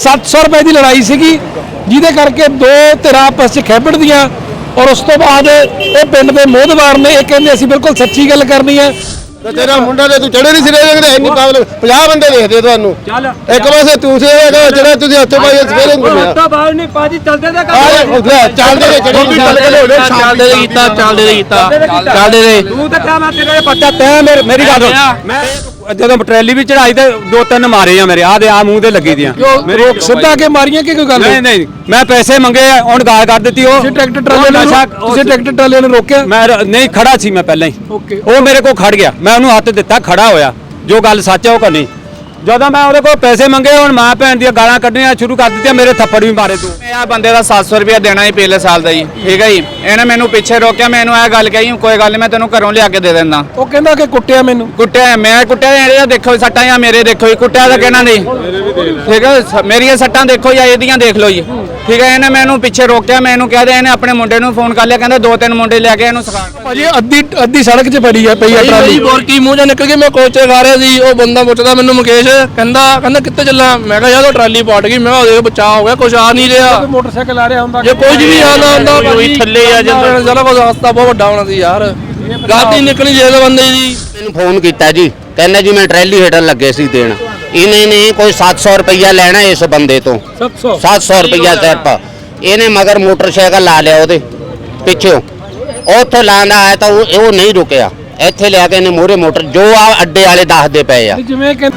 700 ਰੁਪਏ ਦੀ ਲੜਾਈ ਸੀਗੀ ਜਿਹਦੇ ਕਰਕੇ ਦੋ ਧਿਰਾਂ ਆਪਸ 'ਚ ਖੈਬੜਦੀਆਂ ਔਰ ਉਸ ਤੋਂ ਬਾਅਦ ਇਹ ਪਿੰਡ ਦੇ ਮੋਹਦਵਾਰ ਨੇ ਇਹ ਕਹਿੰਦੇ ਅਸੀਂ ਬਿਲਕੁਲ ਸੱਚੀ ਗੱਲ ਕਰਨੀ ਹੈ। ਤੇ ਤੇਰਾ ਮੁੰਡਾ ਤੇ ਤੂੰ ਚੜੇ ਨਹੀਂ ਸਿਰੇ ਦੇ ਇੰਨੀ ਪਾਵਲ 50 ਬੰਦੇ ਦੇਖਦੇ ਤੁਹਾਨੂੰ। ਚੱਲ। ਇੱਕ ਪਾਸੇ ਤੂੰ ਸੇ ਹੈਗਾ ਜਿਹੜਾ ਤੁਸੀਂ ਹੱਥੋਂ ਪਾਈ ਸਵੇਰੇ ਘੁੰਮਿਆ ਤਾਂ ਬਾਹਰ ਨਹੀਂ ਪਾਜੀ ਚੱਲਦੇ ਤੇ ਆ ਚੱਲਦੇ ਨੇ ਚੜੇ ਚੱਲਦੇ ਦੇ ਕੀਤਾ ਚੱਲਦੇ ਦੇ ਕੀਤਾ ਚੱਲਦੇ ਦੇ ਤੂੰ ਤਾਂ ਕਿਹਾ ਮੈਂ ਤੇਰੇ ਪੱਟਾ ਤੈ ਮੇਰੀ ਮੇਰੀ ਗੱਲ ਮੈਂ ਜਦੋਂ ਟਰੈਲੀ ਵੀ ਚੜਾਈ ਤੇ ਦੋ ਤਿੰਨ ਮਾਰੇ ਆ ਮੇਰੇ ਆ ਦੇ ਆ ਮੂੰਹ ਤੇ ਲੱਗੀ ਦੀਆਂ। ਮੇਰੀ ਸਿੱਧਾ ਕੇ ਮਾਰੀਆਂ ਕਿ ਕੋਈ ਗੱਲ? ਨਹੀਂ ਨਹੀਂ ਮੈਂ ਪੈਸੇ ਮੰਗੇ ਆ ਹੁਣ ਗਾਲ ਕਰ ਦਿੱਤੀ ਉਹ ਟਰੈਕਟਰ ਟਰਾਲੇ ਨੂੰ ਤੁਸੀਂ ਟਰੈਕਟਰ ਟਰਾਲੇ ਨੂੰ ਰੋਕਿਆ? ਮੈਂ ਨਹੀਂ ਖੜਾ ਸੀ ਮੈਂ ਪਹਿਲਾਂ ਹੀ। ਉਹ ਮੇਰੇ ਕੋਲ ਖੜ ਗਿਆ। ਮੈਂ ਉਹਨੂੰ ਹੱਥ ਦਿੱਤਾ ਖੜਾ ਹੋਇਆ। ਜੋ ਗੱਲ ਸੱਚ ਹੈ ਉਹ ਕਰਨੀ। ਜਦੋਂ ਮੈਂ ਉਹਦੇ ਕੋਲ ਪੈਸੇ ਮੰਗੇ ਹੁਣ ਮਾਂ ਭੈਣ ਦੀਆਂ ਗਾਲਾਂ ਕੱਢਣੀਆਂ ਸ਼ੁਰੂ ਕਰ ਦਿੱਤੀਆਂ ਮੇਰੇ ਥੱਪੜ ਵੀ ਮਾਰੇ ਤੂੰ। ਮੈਂ ਆ ਬੰਦੇ ਦਾ 700 ਰੁਪਇਆ ਦੇਣਾ ਹੀ ਪਿਛਲੇ ਸਾਲ ਦਾ ਜੀ ਠੀਕ ਹੈ ਜੀ? ਇਹਨੇ ਮੈਨੂੰ ਪਿੱਛੇ ਰੋਕਿਆ ਮੈਨੂੰ ਇਹ ਗੱਲ ਕਹੀ ਕੋਈ ਗੱਲ ਨਹੀਂ ਮੈਂ ਤੈਨੂੰ ਘਰੋਂ ਲਿਆ ਕੇ ਦੇ ਦਿੰਦਾ। ਉਹ ਕਹਿੰਦਾ ਕਿ ਕੁੱਟਿਆ ਮੈਨੂੰ। ਕੁੱਟਿਆ ਮੈਂ ਕੁੱਟਿਆ ਇਹਦੇ ਦੇਖੋ ਸੱਟਾਂ ਜਾਂ ਮੇਰੇ ਦੇਖੋ ਜੀ ਕੁੱਟਿਆ ਤਾਂ ਕਹਿਣਾ ਨਹੀਂ ਠੀਕ ਹੈ ਮੇਰੀਆਂ ਸੱਟਾਂ ਦੇਖੋ ਜਾਂ ਇਹਦੀਆਂ ਦੇਖ ਲਓ ਜੀ। ਠੀਕ ਹੈ ਇਹਨੇ ਮੈਨੂੰ ਪਿੱਛੇ ਰੋਕਿਆ ਮੈਂ ਇਹਨੂੰ ਕਿਹਾ ਤੇ ਇਹਨੇ ਆਪਣੇ ਮੁੰਡੇ ਨੂੰ ਫੋਨ ਕਰ ਲਿਆ ਕਹਿੰਦਾ ਦੋ ਤਿੰਨ ਮੁੰਡੇ ਲੈ ਕੇ ਇਹਨੂੰ ਸਿਖਾਉਣ। ਭਾਜੀ ਅੱਧੀ ਅੱਧੀ ਸੜਕ 'ਚ ਪੜੀ ਆ ਪਈ ਆ ਟਰਾਲੀ। ਬੋਰਕੀ ਮੂੰਹ ਜਾਂ ਨਿਕਲ ਕੇ ਮੈਂ ਕੋਚੇ ਖਾ ਰਿਹਾ ਸੀ ਉਹ ਬੰਦਾ ਪੁੱਛਦਾ ਮੈਨੂੰ ਮੁਕੇਸ਼ ਕਹਿੰਦਾ ਕਹਿੰਦਾ ਕਿੱਥੇ ਚੱਲਾਂ? ਮੈਂ ਕਿਹਾ ਯਾਰ ਉਹ ਟਰਾਲੀ ਪਟ ਗਈ ਮੈਂ ਕਿਹਾ ਉਹਦੇ ਬਚਾਅ ਹੋ ਗਿਆ ਕੁਝ ਆ ਨਹੀਂ ਰਿਹਾ। ਕੋਈ ਮੋਟਰਸਾਈਕਲ ਆ ਰਿਹਾ ਹੁੰਦਾ। ਜੇ ਕੁਝ ਵੀ ਆਉਂਦਾ ਹੁੰਦਾ ਉਹੀ ਥੱਲੇ ਆ ਜਾਂਦਾ। ਚਲਾ ਕੋਈ ਰਸਤਾ ਬਹੁਤ ਵੱਡਾ ਹੋਣਾ ਸੀ ਯਾਰ। ਗਲਤੀ ਨਿਕਲੀ ਜੇ ਬੰਦੇ ਦੀ। ਮੈਨੂੰ ਫੋਨ ਕੀਤਾ ਜੀ ਕਹਿੰਦਾ ਜੀ ਮੈਂ ਟਰੈਲੀ ਹੇਠਾਂ ਲੱਗੇ ਸੀ ਦੇਣ। ਇਹਨੇ ਨੇ ਕੋਈ 700 ਰੁਪਈਆ ਲੈਣਾ ਇਸ ਬੰਦੇ ਤੋਂ। 700 700 ਰੁਪਈਆ ਸਿਰਫ। ਇਹਨੇ ਮਗਰ ਮੋਟਰਸਾਈਕਲ ਲਾ ਲਿਆ ਉਹਦੇ ਪਿੱਛੋਂ। ਉੱਥੇ ਲਾਂਦਾ ਆਇਆ ਤਾਂ ਉਹ ਉਹ ਨਹੀਂ ਰੁਕਿਆ। ਇੱਥੇ ਲਿਆ ਕੇ ਇਹਨੇ ਮੋਰੇ ਮੋਟਰ ਜੋ ਆ ਅੱਡੇ ਵਾਲੇ ਦੱਸਦੇ ਪਏ ਆ। ਜਿਵੇਂ ਕਿ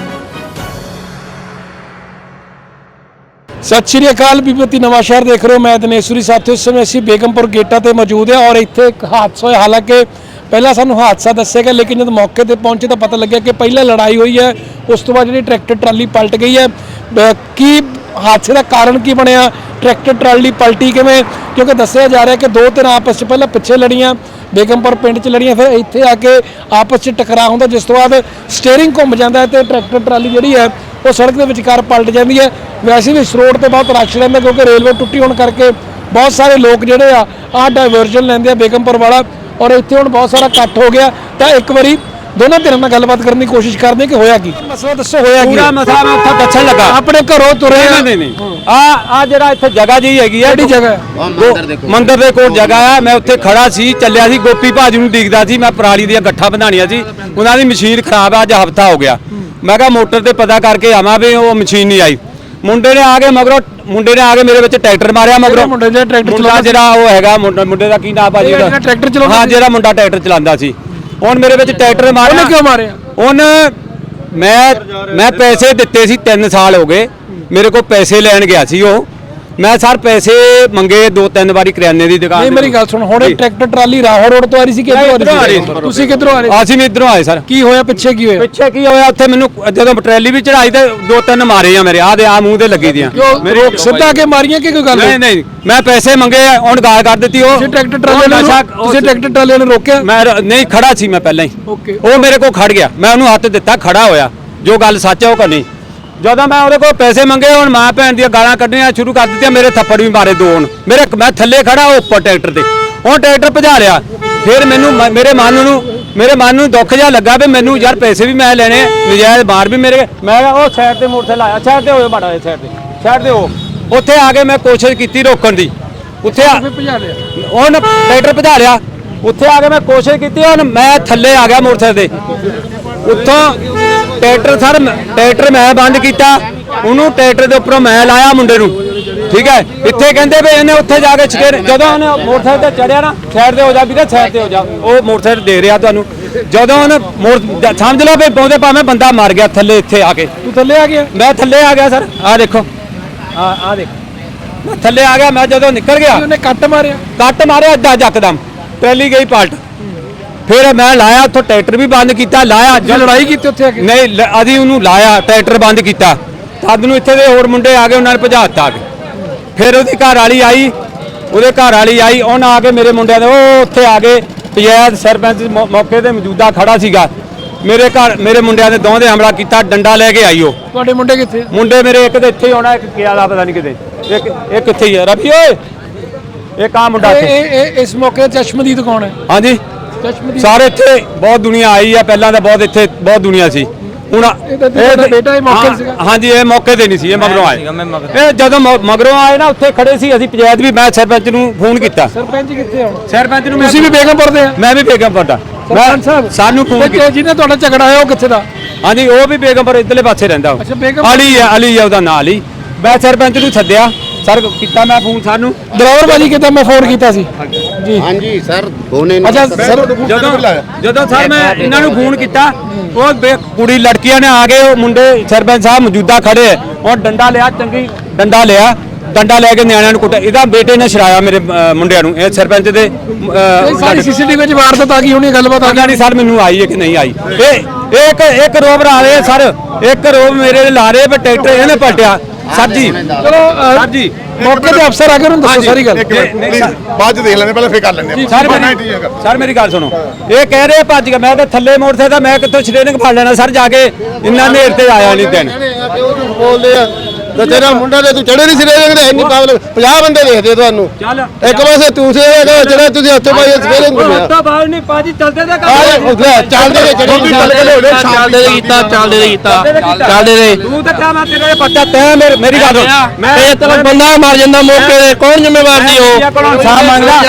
ਸਤਿ ਸ਼੍ਰੀ ਅਕਾਲ ਬੀਬਤੀ ਨਵਾਂ ਸ਼ਹਿਰ ਦੇਖ ਰਹੇ ਹੋ। ਮੈਂ ਦਿਨੇਸ਼ਵਰੀ ਸਾਥੀਓ ਇਸ ਸਮੇਂ ਅਸੀਂ ਬੇਗਮਪੁਰ ਗੇਟਾਂ ਤੇ ਮੌਜੂਦ ਹਾਂ ਔਰ ਇੱਥੇ ਇੱਕ ਹਾਦਸਾ ਹੋਇਆ। ਹਾਲਾਂਕਿ ਪਹਿਲਾਂ ਸਾਨੂੰ ਹਾਦਸਾ ਦੱਸਿਆ ਗਿਆ, ਲੇਕਿਨ ਜਦ ਮੌਕੇ ਤੇ ਪਹੁੰਚੇ ਤਾਂ ਪਤਾ ਲੱਗਿਆ ਕਿ ਪਹਿਲਾਂ ਲੜਾਈ ਹੋਈ ਹੈ, ਉਸ ਤੋਂ ਬਾਅਦ ਜਿਹੜੀ ਟਰੈਕਟਰ ਟਰਾਲੀ ਪਲਟ ਗਈ ਹੈ। ਕੀ ਹਾਦਸੇ ਦਾ ਕਾਰਨ ਕੀ ਬਣਿਆ? ਟਰੈਕਟਰ ਟਰਾਲੀ ਪਲਟੀ ਕਿਵੇਂ? ਕਿਉਂਕਿ ਦੱਸਿਆ ਜਾ ਰਿਹਾ ਕਿ ਦੋ ਤਿੰਨ ਆਪਸ 'ਚ ਪਹਿਲਾਂ ਪਿੱਛੇ ਲੜੀਆਂ, ਬੇਗਮਪੁਰ ਪਿੰਡ 'ਚ ਲੜੀਆਂ, ਫਿਰ ਇੱਥੇ ਆ ਕੇ ਆਪਸ 'ਚ ਟਕਰਾਅ ਹੁੰਦਾ, ਜਿਸ ਤੋਂ ਬਾਅਦ ਸਟੀਅਰਿੰਗ ਘੁੰਮ ਜਾਂਦਾ ਹੈ ਤੇ ਟਰੈਕਟਰ ਟਰਾਲੀ ਜਿਹੜੀ ਹੈ, ਉਹ ਸੜਕ ਦੇ ਵਿਚਕਾਰ ਪਲਟ ਜਾਂਦੀ ਹੈ। ਵੈਸੇ ਵੀ ਇਸ ਰੋਡ ਤੇ ਬਹੁਤ ਰਸ਼ ਰਹਿੰਦਾ ਕਿਉਂਕਿ ਰੇਲਵੇ ਟੁੱਟੀ ਹੋਣ ਕਰਕੇ ਬਹੁਤ ਸਾਰੇ ਲੋਕ ਜਿਹੜੇ ਆ, ਆਹ ਡਾਇਵਰਜਨ ਲੈਂਦੇ ਆ ਬੇਗਮਪੁਰ ਵਾਲਾ। ਔਰ ਇੱਥੇ ਹੁਣ ਬਹੁਤ ਸਾਰਾ ਇਕੱਠ ਹੋ ਗਿਆ। ਤਾਂ ਇੱਕ ਵਾਰੀ ਦੋਨਾਂ ਧਿਰਾਂ ਨਾਲ ਗੱਲਬਾਤ ਕਰਨ ਦੀ ਕੋਸ਼ਿਸ਼ ਕਰਦੇ ਹਾਂ ਕਿ ਹੋਇਆ ਕੀ। ਮਸਲਾ ਦੱਸੋ ਹੋਇਆ ਕੀ? ਪੂਰਾ ਮਸਾ ਮੈਂ ਉੱਥੇ ਦੱਸਣ ਲੱਗਾ। ਆਪਣੇ ਘਰੋਂ ਤੁਰੇ ਨਹੀਂ ਨਹੀਂ ਨਹੀਂ। ਆ ਆ ਜਿਹੜਾ ਇੱਥੇ ਜਗ੍ਹਾ ਜੀ ਹੈਗੀ ਆ ਕਿਹੜੀ ਜਗ੍ਹਾ? ਮੰਦਰ ਦੇ ਕੋਲ। ਮੰਦਰ ਦੇ ਕੋਲ ਜਗ੍ਹਾ ਆ। ਮੈਂ ਉੱਥੇ ਖੜਾ ਸੀ ਚੱਲਿਆ ਸੀ ਗੋਪੀ ਭਾਜੀ ਨੂੰ ਦੇਖਦਾ ਸੀ ਮੈਂ ਪਰਾਲੀ ਦੀਆਂ ਗੱਠਾਂ ਬਣਾਉਣੀਆਂ ਸੀ। ਉਹਨਾਂ ਦੀ ਮਸ਼ੀਨ ਖਰਾਬ ਆ ਅੱਜ ਹਫਤਾ ਹੋ ਗਿਆ। ਮੈਂ ਕਿਹਾ ਮੋਟਰ ਤੇ ਪਤਾ ਕਰਕੇ ਆਵਾਂ ਵੀ ਉਹ ਮਸ਼ੀਨ ਨਹੀਂ ਆਈ। ਮੁੰਡੇ ਨੇ ਆ ਕੇ ਮਗਰੋਂ ਮੁੰਡੇ ਨੇ ਆ ਕੇ ਮੇਰੇ ਵਿੱਚ ਟਰੈਕਟਰ ਮਾਰਿਆ ਮਗਰੋਂ। ਮੁੰਡੇ ਜਿਹੜਾ ਟਰੈਕਟਰ ਮੁੰਡਾ ਚਲਾਉਂਦਾ ਜਿਹੜਾ ਉਹ ਹੈਗਾ ਮੁੰਡਾ ਦਾ ਕੀ ਨਾਮ ਭਾਜੀ ਉਹਦਾ? ਟਰੈਕਟਰ ਚਲਾਉਂਦਾ ਹਾਂ? ਜਿਹੜਾ ਮੁੰਡਾ ਟਰੈਕਟਰ ਚਲਾਉਂਦਾ ਸੀ। ਹੁਣ ਮੇਰੇ ਵਿੱਚ ਟਰੈਕਟਰ ਮਾਰਿਆ। ਉਹਨੇ ਕਿਉਂ ਮਾਰਿਆ? ਉਹਨ ਮੈਂ ਮੈਂ ਪੈਸੇ ਦਿੱਤੇ ਸੀ 3 ਸਾਲ ਹੋ ਗਏ। ਮੇਰੇ ਕੋਲ ਪੈਸੇ ਲੈਣ ਗਿਆ ਸੀ ਉਹ। ਮੈਂ ਸਰ ਪੈਸੇ ਮੰਗੇ ਦੋ ਤਿੰਨ ਵਾਰੀ ਕਰਿਆਨੇ ਦੀ ਦੁਕਾਨ ਨਹੀਂ। ਮੇਰੀ ਗੱਲ ਸੁਣ ਹੁਣ ਇਹ। ਟਰੈਕਟਰ ਟਰਾਲੀ ਰਾਹੋਂ ਰੋਡ ਤੋਂ ਆ ਰਹੀ ਸੀ ਕਿ ਇੱਧਰੋਂ ਇੱਧਰੋਂ ਆ ਰਹੀ ਸੀ। ਤੁਸੀਂ ਕਿੱਧਰੋਂ ਆ ਰਹੇ? ਅਸੀਂ ਵੀ ਇਧਰੋਂ ਆਏ ਸਰ। ਕੀ ਹੋਇਆ ਪਿੱਛੇ ਕੀ ਹੋਇਆ? ਪਿੱਛੇ ਕੀ ਹੋਇਆ ਉੱਥੇ ਮੈਨੂੰ ਜਦੋਂ ਟਰੈਲੀ ਵੀ ਚੜਾਈ ਤੇ ਦੋ ਤਿੰਨ ਮਾਰੇ ਆ ਮੇਰੇ ਆ ਦੇ ਆ ਮੂੰਹ ਤੇ ਲੱਗੀ ਦੀਆਂ। ਮੇਰੇ ਸਿੱਧਾ ਕੇ ਮਾਰੀਆਂ ਕਿ ਕੋਈ ਗੱਲ ਨਹੀਂ ਨਹੀਂ ਮੈਂ ਪੈਸੇ ਮੰਗੇ ਆ ਹੁਣ ਗਾਲ ਕਰ ਦਿੱਤੀ ਉਹ। ਤੁਸੀਂ ਟਰੈਕਟਰ ਟਰਾਲੇ ਨੂੰ ਤੁਸੀਂ ਟਰੈਕਟਰ ਟਰਾਲੇ ਨੂੰ ਰੋਕਿਆ? ਮੈਂ ਨਹੀਂ ਖੜਾ ਸੀ ਮੈਂ ਪਹਿਲਾਂ ਹੀ। ਉਹ ਮੇਰੇ ਕੋਲ ਖੜ ਗਿਆ। ਮੈਂ ਉਹਨੂੰ ਹੱਥ ਦਿੱਤਾ ਖੜਾ ਹੋਇਆ। ਜੋ ਗੱਲ ਸੱਚ ਹੈ ਉਹ ਕਰਨੀ। ਜਦੋਂ ਮੈਂ ਉਹਦੇ ਕੋਲ ਪੈਸੇ ਮੰਗੇ ਹੁਣ ਮਾਂ ਭੈਣ ਦੀਆਂ ਗਾਲਾਂ ਕੱਢਣੀਆਂ ਸ਼ੁਰੂ ਕਰ ਦਿੱਤੀਆਂ ਮੇਰੇ ਥੱਪੜ ਵੀ ਮਾਰੇ ਦੋ ਹੁਣ। ਮੇਰੇ ਮੈਂ ਥੱਲੇ ਖੜਾ ਉਹ ਉੱਪਰ ਟਰੈਕਟਰ ਤੇ। ਹੁਣ ਟਰੈਕਟਰ ਭਜਾ ਲਿਆ। ਫਿਰ ਮੈਨੂੰ ਮ- ਮੇਰੇ ਮਨ ਨੂੰ ਮੇਰੇ ਮਨ ਨੂੰ ਦੁੱਖ ਜਿਹਾ ਲੱਗਾ ਵੀ ਮੈਨੂੰ ਯਾਰ ਪੈਸੇ ਵੀ ਮੈਂ ਲੈਣੇ ਆ, ਨਜਾਇਜ਼ ਮਾਰ ਵੀ ਮੇਰੇ ਮੈਂ ਕਿਹਾ ਉਹ ਸਾਈਡ ਤੇ ਮੋਟਰਸਾਈਕਲ ਆਇਆ। ਸਾਈਡ ਤੇ ਹੋਏ ਮਾੜਾ ਸਾਈਡ ਤੇ। ਸਾਈਡ ਤੇ ਹੋ। ਉੱਥੇ ਆ ਕੇ ਮੈਂ ਕੋਸ਼ਿਸ਼ ਕੀਤੀ ਰੋਕਣ ਦੀ। ਉੱਥੇ ਆ ਭਜਾ ਲਿਆ। ਉਹਨ ਟਰੈਕਟਰ ਭਜਾ ਲਿਆ। ਉੱਥੇ ਆ ਕੇ ਮੈਂ ਕੋਸ਼ਿਸ਼ ਕੀਤੀ ਹੁਣ ਮੈਂ ਥੱਲੇ ਆ ਗਿਆ ਮੋਟਰਸਾਈਕਲ ਤੇ। ਉੱਥੋਂ ਟਰੈਕਟਰ ਸਰ ਟਰੈਕਟਰ ਮੈਂ ਬੰਦ ਕੀਤਾ ਉਹਨੂੰ ਟਰੈਕਟਰ ਦੇ ਉੱਪਰੋਂ ਮੈਂ ਲਾਇਆ ਮੁੰਡੇ ਨੂੰ। ਠੀਕ ਹੈ? ਇੱਥੇ ਕਹਿੰਦੇ ਵੀ ਇਹਨੇ ਉੱਥੇ ਜਾ ਕੇ ਚਕੇਰ ਜਦੋਂ ਉਹਨੇ ਮੋਟਰਸਾਈਕਲ ਤੇ ਚੜਿਆ ਨਾ ਸਾਈਡ ਤੇ ਹੋ ਜਾ ਵੀਰੇ ਸਾਈਡ ਤੇ ਹੋ ਜਾ। ਉਹ ਮੋਟਰਸਾਈਕਲ ਦੇ ਰਿਹਾ ਤੁਹਾਨੂੰ। ਜਦੋਂ ਉਹਨੇ ਮੋੜ ਸਮਝ ਲਓ ਵੀ ਪੌਂਦੇ ਭਾਵੇਂ ਬੰਦਾ ਮਰ ਗਿਆ ਥੱਲੇ ਇੱਥੇ ਆ ਕੇ। ਤੂੰ ਥੱਲੇ ਆ ਗਿਆ? ਮੈਂ ਥੱਲੇ ਆ ਗਿਆ ਸਰ। ਆਹ ਦੇਖੋ। ਆ ਆ ਦੇਖ। ਮੈਂ ਥੱਲੇ ਆ ਗਿਆ ਮੈਂ ਜਦੋਂ ਨਿਕਲ ਗਿਆ। ਉਹਨੇ ਕੱਟ ਮਾਰਿਆ। ਕੱਟ ਮਾਰਿਆ ਅੱਧਾ ਯਕਦਮ ਟੈਲੀ ਗਈ ਪਲਟ। ਫਿਰ ਮੈਂ ਲਾਇਆ ਉੱਥੋਂ ਟਰੈਕਟਰ ਵੀ ਬੰਦ ਕੀਤਾ ਲਾਇਆ ਜੇ ਲੜਾਈ ਕੀਤੀ ਉੱਥੇ ਆ ਕੇ? ਨਹੀਂ ਲ- ਅਸੀਂ ਉਹਨੂੰ ਲਾਇਆ ਟਰੈਕਟਰ ਬੰਦ ਕੀਤਾ। ਤਦ ਨੂੰ ਇੱਥੇ ਦੇ ਹੋਰ ਮੁੰਡੇ ਆ ਗਏ ਉਹਨਾਂ ਨੇ ਭਜਾਤਾ ਆ ਕੇ। ਫਿਰ ਉਹਦੀ ਘਰ ਵਾਲੀ ਆਈ ਉਹਦੇ ਘਰ ਵਾਲੀ ਆਈ ਉਹਨਾਂ ਆ ਕੇ ਮੇਰੇ ਮੁੰਡਿਆਂ ਦੇ ਉਹ ਉੱਥੇ ਆ ਗਏ ਪੰਚਾਇਤ ਸਰਪੰਚ ਮੌ- ਮੌਕੇ ਤੇ ਮੌਜੂਦਾ ਖੜਾ ਸੀਗਾ। ਮੇਰੇ ਘਰ ਮੇਰੇ ਮੁੰਡਿਆਂ ਦੇ ਦੋਹਾਂ ਦੇ ਹਮਲਾ ਕੀਤਾ ਡੰਡਾ ਲੈ ਕੇ ਆਈ ਉਹ। ਤੁਹਾਡੇ ਮੁੰਡੇ ਕਿੱਥੇ? ਆ? ਮੁੰਡੇ ਮੇਰੇ ਇੱਕ ਤੇ ਇੱਥੇ ਹੀ ਹੋਣਾ ਇੱਕ ਗਿਆ ਦਾ ਪਤਾ ਨਹੀਂ ਕਿਤੇ। ਇੱਕ ਇੱਕ ਇੱਥੇ ਹੀ ਹੈ ਰਵੀ ਓਏ! ਇੱਕ ਆ ਮੁੰਡਾ ਇਹ ਇੱਥੇ। ਇਹ- ਇਹ ਇਸ ਮੌਕੇ ਤੇ ਚਸ਼ਮਦੀਦ ਕੌਣ ਹੈ। ਹਾਂਜੀ। ਸਾਰੇ ਇੱਥੇ ਬਹੁਤ ਦੁਨੀਆ ਆਈ ਆ ਪਹਿਲਾਂ ਤਾਂ ਬਹੁਤ ਇੱਥੇ ਬਹੁਤ ਦੁਨੀਆ ਸੀ। ਹੁਣ ਇਹ ਬੇਟਾ ਇਹ ਮੌਕੇ ਤੇ ਸੀਗਾ? ਹਾਂਜੀ ਇਹ ਮੌਕੇ ਤੇ ਨਹੀਂ ਸੀ ਇਹ ਮਗਰੋਂ ਆਏ। ਇਹ ਜਦੋਂ ਮ- ਮਗਰੋਂ ਆਏ ਨਾ ਉੱਥੇ ਖੜੇ ਸੀ ਅਸੀਂ ਪੰਚਾਇਤ ਵੀ ਮੈਂ ਸਰਪੰਚ ਨੂੰ ਫੋਨ ਕੀਤਾ। ਸਰਪੰਚ ਕਿੱਥੇ ਹੁਣ? ਸਰਪੰਚ ਨੂੰ ਤੁਸੀਂ ਵੀ ਬੇਗਮਪੁਰ ਦੇ ਆ। ਮੈਂ ਵੀ ਬੇਗਮਪੁਰ ਦਾ। ਸਰਪੰਚ ਸਾਹਿਬ ਸਾਨੂੰ ਫੋਨ ਤੇ ਕੀਤਾ। ਜਿਹਨੇ ਤੁਹਾਡਾ ਝਗੜਾ ਹੋਇਆ ਉਹ ਕਿੱਥੇ ਦਾ? ਹਾਂਜੀ ਉਹ ਵੀ ਬੇਗਮਪੁਰ ਇਧਰਲੇ ਪਾਸੇ ਰਹਿੰਦਾ ਅਲੀ ਆ ਅਲੀ ਆ ਉਹਦਾ ਨਾਂ ਅਲੀ। ਮੈਂ ਸਰਪੰਚ ਨੂੰ ਸੱਦਿਆ। ਸਰ ਕੀਤਾ ਮੈਂ ਫੋਨ ਸਾਨੂੰ। ਦਰੌਰ ਬਾਜੀ ਕਿਤੇ ਮੈਂ ਫੋਨ ਕੀਤਾ ਸੀ? ਜੀ। ਹਾਂਜੀ ਸਰ ਦੋਨੇ ਨੂੰ ਅੱਛਾ ਸਰ ਜਦੋਂ ਜਦੋਂ ਸਰ ਮੈਂ ਇਹਨਾਂ ਨੂੰ ਫੋਨ ਕੀਤਾ ਉਹ ਬੇ- ਕੁੜੀ ਲੜਕੀਆਂ ਨੇ ਆ ਕੇ ਉਹ ਮੁੰਡੇ ਸਰਪੰਚ ਸਾਹਿਬ ਮੌਜੂਦਾ ਖੜੇ ਹੈ। ਉਹ ਡੰਡਾ ਲਿਆ ਚੰਗੀ ਡੰਡਾ ਲਿਆ। ਡੰਡਾ ਲੈ ਕੇ ਨਿਆਣਿਆਂ ਨੂੰ ਕੁੱਟਿਆ। ਇਹਦਾ ਬੇਟੇ ਨੇ ਛੜਾਇਆ ਮੇਰੇ ਅ, ਮੁੰਡਿਆਂ ਨੂੰ ਇਹ ਸਰਪੰਚ ਦੇ ਸਾਰੀ ਸੀਸੀਟੀਵੀ ਵਿੱਚ ਵਾਰਦਾਤ ਆ ਗਈ ਹੋਣੀ ਗੱਲਬਾਤ ਆ ਪਤਾ ਨਹੀਂ ਸਰ ਮੈਨੂੰ ਆਈ ਹੈ ਕਿ ਨਹੀਂ ਆਈ। ਇਹ ਇੱਕ ਇੱਕ ਰੋਬ ਲਾ ਰਹੇ ਆ ਸਰ। ਇੱਕ ਰੋਬ ਮੇਰੇ ਤੇ ਲਾ ਰਹੇ ਪਰ ਟਰੈਕਟਰ ਇਹਨੇ ਪਲਟਿਆ। ਸਰ ਜੀ। ਚਲੋ ਅਹ, ਸਰ ਜੀ। ਮੌਕੇ ਤੇ ਅਫਸਰ ਆ ਕੇ ਉਹਨੂੰ ਦੱਸੋ ਸਾਰੀ ਗੱਲ। ਇੱਕ ਮਿੰਟ ਪਲੀਜ਼ ਬਾਅਦ ਚ ਦੇਖ ਲੈਂਦੇ ਪਹਿਲਾਂ ਫੇਰ ਕਰ ਲੈਂਦੇ ਸਰ ਨਹੀਂ, ਮੇਰੀ ਠੀਕ। ਸਰ ਮੇਰੀ ਗੱਲ ਸੁਣੋ। ਇਹ ਕਹਿ ਰਹੇ ਆ ਭੱਜ ਕੇ ਮੈਂ ਤਾਂ ਥੱਲੇ ਮੋਟਰਸਾਈਕਲ ਦਾ ਮੈਂ ਕਿੱਥੋਂ ਸ਼੍ਰੇਨਿੰਗ ਫੜ ਲੈਣਾ। ਸਰ ਜਾ ਕੇ ਇੰਨਾ ਨੇਰ ਤੇ ਆਇਆ ਨਹੀਂ ਦਿਨ। ਬੋਲਦੇ ਆ ਤੇ ਤੇਰਾ ਮੁੰਡਾ ਤੇ ਤੂੰ ਚੜੇ ਨਹੀਂ ਸਿਰੇ ਦੇ ਇੰਨੀ ਪਾਗਲ 50 ਬੰਦੇ ਦੇਖਦੇ ਆ ਤੁਹਾਨੂੰ। ਚੱਲ। ਇੱਕ ਪਾਸੇ ਤੂੰ ਸੇ ਜਿਹੜਾ ਤੁਸੀਂ ਹੱਥੋਂ ਪਾਈ ਸਵੇਰੇ ਨੂੰ ਘੁੰਮਿਆ। ਤਾਂ ਬਾਹਰ ਨਹੀਂ ਪਾਜੀ ਚੱਲਦੇ ਲੈ ਚੱਲਦੇ ਨੇ ਚੜੇ ਨਹੀਂ ਚੱਲਦੇ ਦੇ ਕੀਤਾ ਚੱਲਦੇ ਦੇ ਕੀਤਾ ਚੱਲਦੇ ਦੇ ਤੂੰ ਤਾਂ ਕਹਾਂ ਮੈਂ ਤੇਰੇ ਪੱਤਾ ਤੈਂ ਮੇਰੀ ਮੇਰੀ ਗੱਲ ਸੁਣ। ਮੈਂ ਇਹ ਤਾਂ ਬੰਦਾ ਮਰ ਜਾਂਦਾ ਮੌਕੇ ਤੇ ਕੌਣ ਜ਼ਿੰਮੇਵਾਰ ਜੀ ਉਹ? ਸਾਹ ਮੰਗਦਾ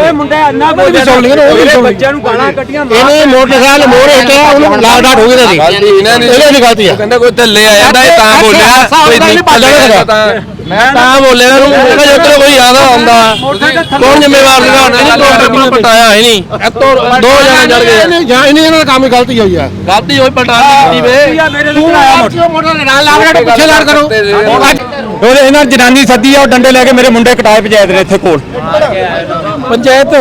ਇਹ ਮੁੰਡਾ ਇੰਨਾ ਬੋਲ ਸੁਣ ਲਈਏ ਨਾ, ਉਹ ਵੀ ਸੁਣ। ਬੱਚਿਆਂ ਨੂੰ ਗਾਲਾਂ ਕੱਢੀਆਂ ਇਹਨੇ ਮੋਟਰਸਾਈਕਲ ਮੋੜ ਹਟਿਆ ਉਹਨੂੰ ਲਾਲ ਡਾਟ ਹੋ ਗਈ ਤੇਰੀ। ਇਹਨੇ ਦੀ ਗਲਤੀ ਆ। ਕਹਿੰਦਾ ਕੋਈ ਥੱਲੇ ਆ ਜਾਂਦਾ ਇਹ ਤਾਂ ਬੋਲਿਆ। ਕੋਈ ਨਹੀਂ ਭੱਜਿਆ ਤਾਂ ਤਾਂ ਬੋਲਿਆ ਇਹਨੂੰ ਮੈਂ ਕਿਹਾ ਜੇ ਕੋਈ ਯਾਦ ਆਉਂਦਾ ਕੌਣ ਜ਼ਿੰਮੇਵਾਰ ਸੀਗਾ? ਨਹੀਂ ਕੋਈ ਪਟਾਇਆ ਹੈ ਨਹੀਂ। ਇੱਥੋਂ ਦੋ ਜਣੇ ਜੜ ਗਏ। ਜਾਂ ਇਹਨੇ ਇਹਨਾਂ ਦਾ ਕੰਮ ਹੀ ਗਲਤੀ ਹੋਈ ਆ। ਗਲਤੀ ਹੋਈ ਪਟਾ ਦਿੱਤੀ ਵੇ। ਨੂੰ ਆਇਆ ਮੋਟਰ ਮੋਟਰ ਨਾਲ ਲਾ ਕੇ ਪਿੱਛੇ ਲੜ ਕਰੋ। ਉਹ ਇਹਨਾਂ ਜਨਾਨੀ ਸੱਦੀ ਆ ਉਹ ਡੰਡੇ ਲੈ ਕੇ ਮੇਰੇ ਮੁੰਡੇ ਕਟਾਏ ਪੰਚਾਇਤ ਨੇ ਇੱਥੇ ਕੋਲ। ਪੰਚਾਇਤ?